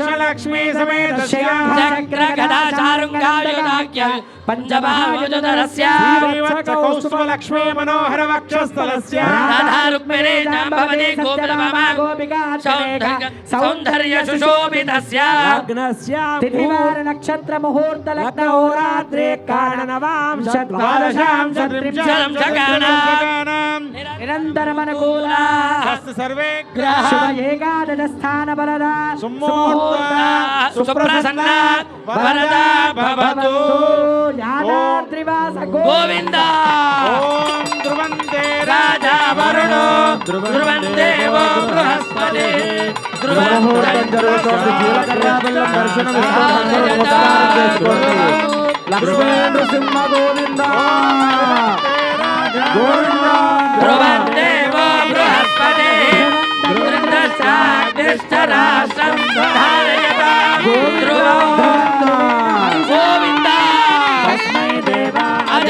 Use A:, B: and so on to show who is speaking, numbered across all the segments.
A: लक्ष्मी समेत
B: चक्रगदाचारुङ्गायुधाख्य
A: लक्ष्मी मनोहर वक्षस्थलस्य
B: राधारुक्मिणे जाम्बवने गोपिका सुशोभितस्य
C: अग्नस्य
B: तिथिवार नक्षत्र मुहूर्त लग्न होरात्रे
C: कारणवांश
B: निरंतर मन शकानां निरन्तरमनुकूला
A: सर्वे ग्रह
B: एकादश स्थानबलदा सुमोह
D: సుప్రసన్న వరద భవతు.
B: గోవింద.
A: ధ్రువంతే రాజా వరుణో
D: ధ్రువం దేవో బృహస్పతి. ధ్రువం
E: లక్ష్మీ నృసింహ గోవింద.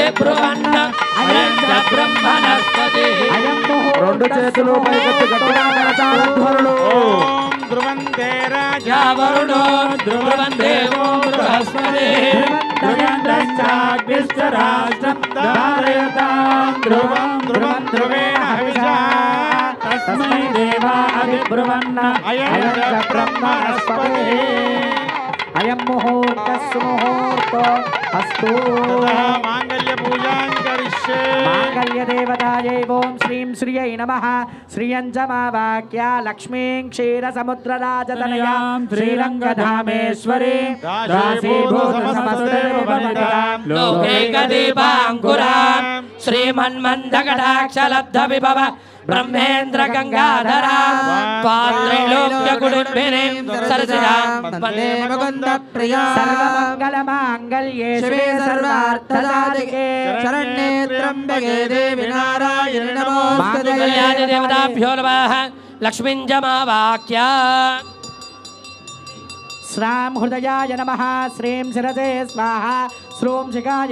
B: అదే బ్రువన్న అనంత
D: బ్రహ్మణస్పతి
B: రెండు చేతులు పైకెత్తి గట్టిగా కరచాలధ్వరులు
E: ఓం
A: ధ్రువంతే రాజా యా వరుణో
D: ధ్రువం దేవో బృహస్పతి
F: ధ్రువం
A: ధ్రువం ధ్రువేణ హవిషా
F: తస్మై దేవా అభిబ్రువన్న
A: అయం చ బ్రహ్మణస్పతి
B: అయం ముహూర్త సుముహూర్తో అస్తు श्रीमन्नयदेवतायै ॐ श्रीं श्रियै नमः। श्रियञ्च मावाक्या लक्ष्मीं क्षीरसमुद्रराजतनयां। श्रीरङ्गधामेश्वरी।
D: लोकैकदीपाङ्कुराम्। श्रीमन्मन्दकटाक्षलब्धविभव
B: ब्रह्मेन्द्र गङ्गाधरा
D: त्वात्रैलोक्यकुटुम्बिने सरसिरा वंदे
A: मुकुन्द प्रिया।
B: सर्वमङ्गलमाङ्गल्ये शिवे सर्वार्थसाधिके
A: शरण्ये नमोस्तुते
B: देवताभ्यो
D: नमः लक्ष्मीञ्जमावाक्या
B: श्रां हृदयाय नमः। श्रीं शिरसे स्वाहा। श्रूं शिखाय